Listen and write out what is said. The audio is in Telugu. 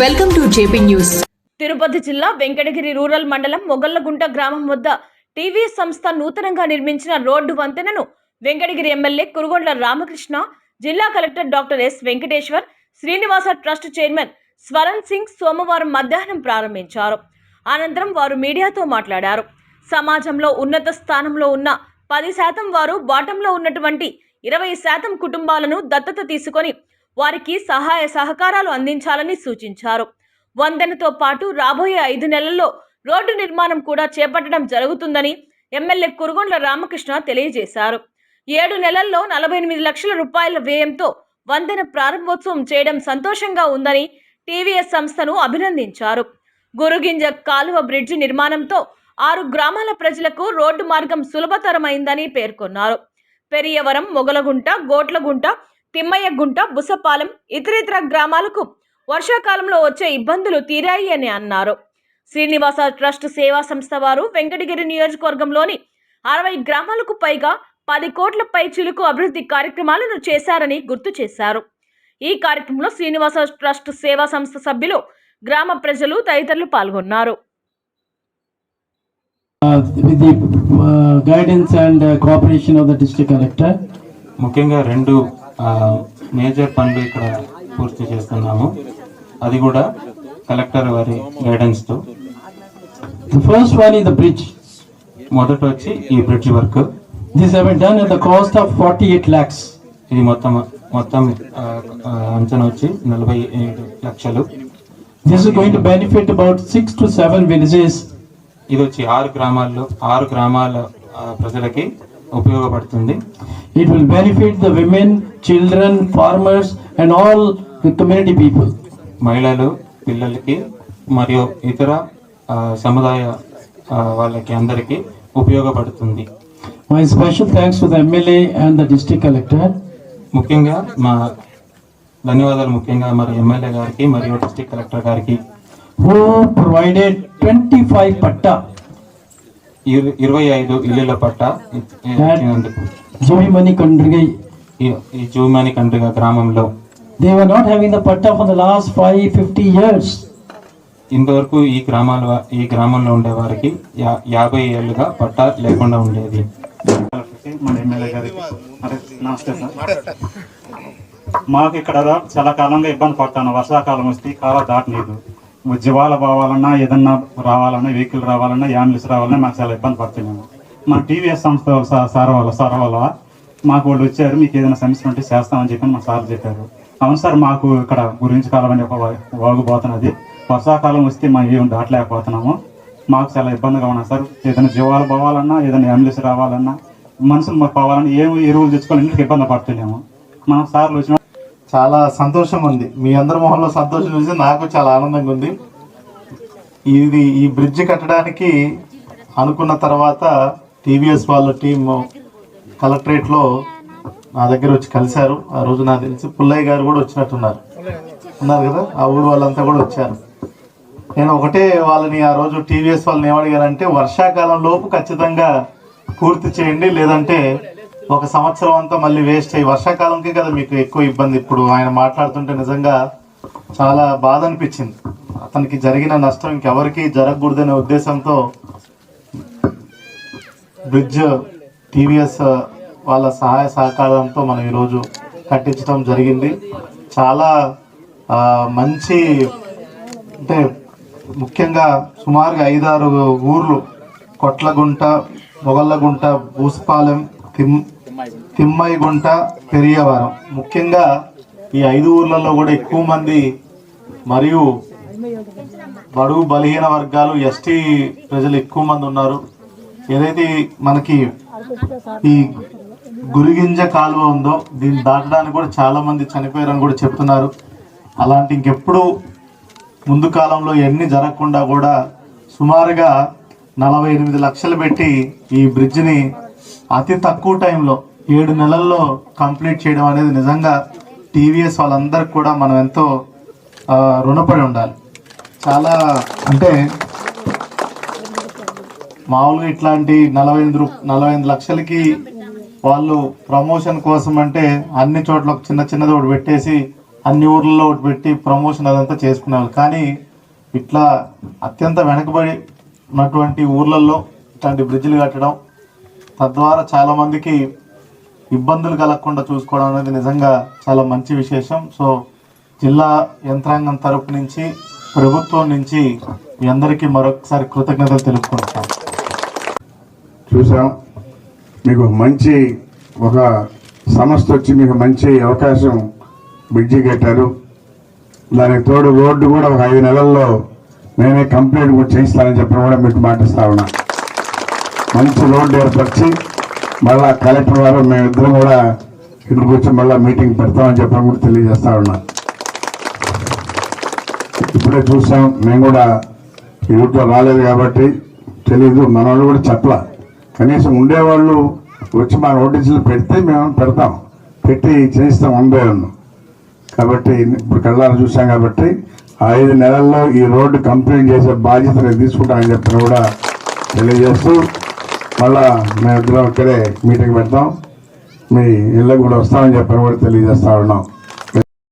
Welcome to JP news. Tirupati జిల్లా వెంకటగిరి రూరల్ మండలం మొగల్లగుంట గ్రామం వద్ద టీవీఎస్ సంస్థ నూతనంగా నిర్మించిన రోడ్డు వంతెనను వెంకటగిరి ఎమ్మెల్యే కురుగొండ్ల రామకృష్ణ జిల్లా collector doctor S Venkateswar Srinivasa trust chairman Swaran Singh సోమవారం మధ్యాహ్నం ప్రారంభించారు. అనంతరం వారు మీడియాతో మాట్లాడారు. సమాజంలో ఉన్నత స్థానంలో ఉన్న పది శాతం వారు బాటంలో ఉన్నటువంటి ఇరవై శాతం కుటుంబాలను దత్తత తీసుకొని వారికి సహాయ సహకారాలు అందించాలని సూచించారు. వందెనతో పాటు రాబోయే ఐదు నెలల్లో రోడ్డు నిర్మాణం కూడా చేపట్టడం జరుగుతుందని ఎమ్మెల్యే కురుగొండ్ల రామకృష్ణ తెలియజేశారు. ఏడు నెలల్లో నలభై ఎనిమిది లక్షల రూపాయల వ్యయంతో వందెన ప్రారంభోత్సవం చేయడం సంతోషంగా ఉందని టీవీఎస్ సంస్థను అభినందించారు. గురుగింజ కాలువ బ్రిడ్జి నిర్మాణంతో ఆరు గ్రామాల ప్రజలకు రోడ్డు మార్గం సులభతరమైందని పేర్కొన్నారు. పెరియవరం మొగలగుంట గోట్లగుంట తిమ్మయ్యగుంట బుసపాలెం ఇతరితర గ్రామాలకు వర్షాకాలంలో వచ్చే ఇబ్బందులు తీరాయి అని అన్నారు. శ్రీనివాస ట్రస్ట్ సేవా సంస్థ వారు వెంకటగిరి నియోజకవర్గంలోని అరవై గ్రామాలకు పైగా పది కోట్ల పై చిలుకు అభివృద్ధి కార్యక్రమాలను చేశారని గుర్తు చేశారు. ఈ కార్యక్రమంలో శ్రీనివాస ట్రస్ట్ సేవా సంస్థ సభ్యులు గ్రామ ప్రజలు తదితరులు పాల్గొన్నారు. Uh, uh, uh. ముఖ్యంగా రెండు మేజర్ పనులు ఇక్కడ పూర్తి చేస్తున్నాము అది కూడా కలెక్టర్ వారి గైడెన్స్తో The first one is the bridge. మొదట వచ్చి ఈ bridge work This have been done at the cost of 48 lakhs. ఇది మొత్తం మొత్తం అంచనా వచ్చి నలభై ఏడు లక్షలు This is going to benefit about six to seven villages. ఇది వచ్చి ఆరు గ్రామాల్లో ఆరు గ్రామాల ప్రజలకి ఉపయోగపడుతుంది. It will benefit the women children farmers and all community people మహిళలు పిల్లలకి మరియు ఇతర సముదాయ వాళ్ళకి అందరికీ ఉపయోగపడుతుంది. My special thanks to the MLA and the district collector ముఖ్యంగా మా ధన్యవాదాలు ముఖ్యంగా మరి ఎమ్మెల్యే గారికి మరియు డిస్ట్రిక్ట్ కలెక్టర్ గారికి. Who provided twenty five patta ఇరవై ఐదు ఇల్లుల పట్ట Jivimani Kandrigai. ఈ- జూమాని కండ్రిగా గ్రామంలో. They were not having the patta for the last five, 50 years. ఇంతవరకు ఈ గ్రామాల ఈ గ్రామంలో ఉండే వారికి యాభై ఏళ్ళుగా పట్ట లేకుండా ఉండేది. మన ఎమ్మెల్యే గారికి అరే, నమస్తే సార్. మాకు ఇక్కడ చాలా కాలంగా ఇబ్బంది పడతాను. వర్షాకాలం వస్తే కాలం దాటలేదు. జీవాల పోవాలన్నా ఏదన్నా రావాలన్నా వెహికల్ రావాలన్నా యాన్లిస్ రావాలన్నా మాకు చాలా ఇబ్బంది పడుతున్నాము మా టీవీఎస్ సంస్థ సార్ వాళ్ళ సార్ వాళ్ళ మాకు వాళ్ళు వచ్చారు మీకు ఏదైనా సమస్య ఉంటే చేస్తామని చెప్పి మా సార్ చెప్పారు. అవును సార్ మాకు ఇక్కడ గురించి కాలం అని ఒక వాగుపోతున్నది వర్షాకాలం వస్తే మేము ఏమి దాటలేకపోతున్నాము. మాకు చాలా ఇబ్బందిగా ఉన్నది సార్. ఏదైనా జీవాలు పోవాలన్నా ఏదైనా అంబులెన్స్ రావాలన్నా మనుషులు మాకు పోవాలన్నా ఏమి ఎరువులు తెచ్చుకోవాలి ఇంటికి ఇబ్బంది పడుతున్నాము. మనం సార్లు వచ్చిన చాలా సంతోషం ఉంది. మీ అందరి మొహంలో సంతోషం చూసి నాకు చాలా ఆనందంగా ఉంది. ఇది ఈ బ్రిడ్జ్ కట్టడానికి అనుకున్న తర్వాత టీవీఎస్ వాళ్ళ టీం కలెక్టరేట్లో నా దగ్గర వచ్చి కలిశారు. ఆ రోజు నాకు తెలిసి పుల్లయ్య గారు కూడా వచ్చినట్టున్నారు. ఉన్నారు కదా? ఆ ఊరు వాళ్ళంతా కూడా వచ్చారు. నేను ఒకటే వాళ్ళని ఆ రోజు టీవీఎస్ వాళ్ళని ఏమడిగానంటే వర్షాకాలం లోపు ఖచ్చితంగా పూర్తి చేయండి లేదంటే ఒక సంవత్సరం అంతా మళ్ళీ వేస్ట్ అయ్యి వర్షాకాలంకే కదా మీకు ఎక్కువ ఇబ్బంది. ఇప్పుడు ఆయన మాట్లాడుతుంటే నిజంగా చాలా బాధ అనిపించింది. అతనికి జరిగిన నష్టం ఇంకెవరికి జరగకూడదనే ఉద్దేశంతో బ్రిడ్జ్ టీవీఎస్ వాళ్ళ సహాయ సహకారంతో మనం ఈరోజు కట్టించడం జరిగింది. చాలా మంచి అంటే ముఖ్యంగా సుమారుగా ఐదారు ఊర్లు కొట్లగుంట మొగళ్ళగుంట బూసుపాలెం తిమ్ తిమ్మైగుంట పెరియవరం. ముఖ్యంగా ఈ ఐదు ఊర్లలో కూడా ఎక్కువ మంది మరియు బడుగు బలహీన వర్గాలు ఎస్టీ ప్రజలు ఎక్కువ మంది ఉన్నారు. ఏదైతే మనకి ఈ గురిగింజ కాలువ ఉందో దీన్ని దాటడానికి కూడా చాలా మంది చనిపోయారని కూడా చెప్తున్నారు. అలాంటి ఇంకెప్పుడు ముందు కాలంలో ఎన్ని జరగకుండా కూడా సుమారుగా నలభై ఎనిమిది లక్షలు పెట్టి ఈ బ్రిడ్జిని అతి తక్కువ టైంలో ఏడు నెలల్లో కంప్లీట్ చేయడం అనేది నిజంగా టీవీఎస్ వాళ్ళందరికీ కూడా మనం ఎంతో రుణపడి ఉండాలి. చాలా అంటే మామూలుగా ఇట్లాంటి నలభై ఎనిమిది నలభై ఎనిమిది లక్షలకి వాళ్ళు ప్రమోషన్ కోసం అంటే అన్ని చోట్ల ఒక చిన్న చిన్నది ఒకటి పెట్టేసి అన్ని ఊర్లలో ఒకటి పెట్టి ప్రమోషన్ అదంతా చేసుకునేవాళ్ళు కానీ ఇట్లా అత్యంత వెనకబడి ఉన్నటువంటి ఊర్లలో ఇట్లాంటి బ్రిడ్జిలు కట్టడం తద్వారా చాలామందికి ఇబ్బందులు కలగకుండా చూసుకోవడం అనేది నిజంగా చాలా మంచి విశేషం. సో జిల్లా యంత్రాంగం తరపు నుంచి ప్రభుత్వం నుంచి మీ అందరికీ మరొకసారి కృతజ్ఞతలు తెలుపుకుంటాం చూసాం మీకు మంచి ఒక సంస్థ వచ్చి మీకు మంచి అవకాశం బ్రిడ్జి కట్టారు. దానికి తోడు రోడ్డు కూడా ఒక ఐదు నెలల్లో నేనే కంప్లీట్ కూడా చేయిస్తానని చెప్పిన కూడా మీకు మాటిస్తా ఉన్నా. మంచి రోడ్డు ఏర్పరిచి మళ్ళా కలెక్టర్ వారు మేమిద్దరం కూడా ఇక్కడికి వచ్చి మళ్ళీ మీటింగ్ పెడతామని చెప్పడం కూడా తెలియజేస్తా ఉన్నా. ఇప్పుడే చూసాం మేము కూడా ఈ రూట్లో రాలేదు కాబట్టి తెలీదు మన వాళ్ళు కూడా చెప్పలా. కనీసం ఉండేవాళ్ళు వచ్చి మా నోటీసులు పెడితే మేము పెడతాం. పెట్టి చేయిస్తాం ఉండేవాళ్ళు కాబట్టి ఇప్పుడు కళ్ళారు చూసాం కాబట్టి ఆ ఐదు నెలల్లో ఈ రోడ్డు కంప్లీట్ చేసే బాధ్యత నేను తీసుకుంటానని చెప్పిన కూడా తెలియజేస్తూ మళ్ళా మేము ఇద్దరం ఇక్కడే మీటింగ్ పెడతాం. మీ ఇళ్ళకు కూడా వస్తామని చెప్పిన కూడా తెలియజేస్తా ఉన్నాం.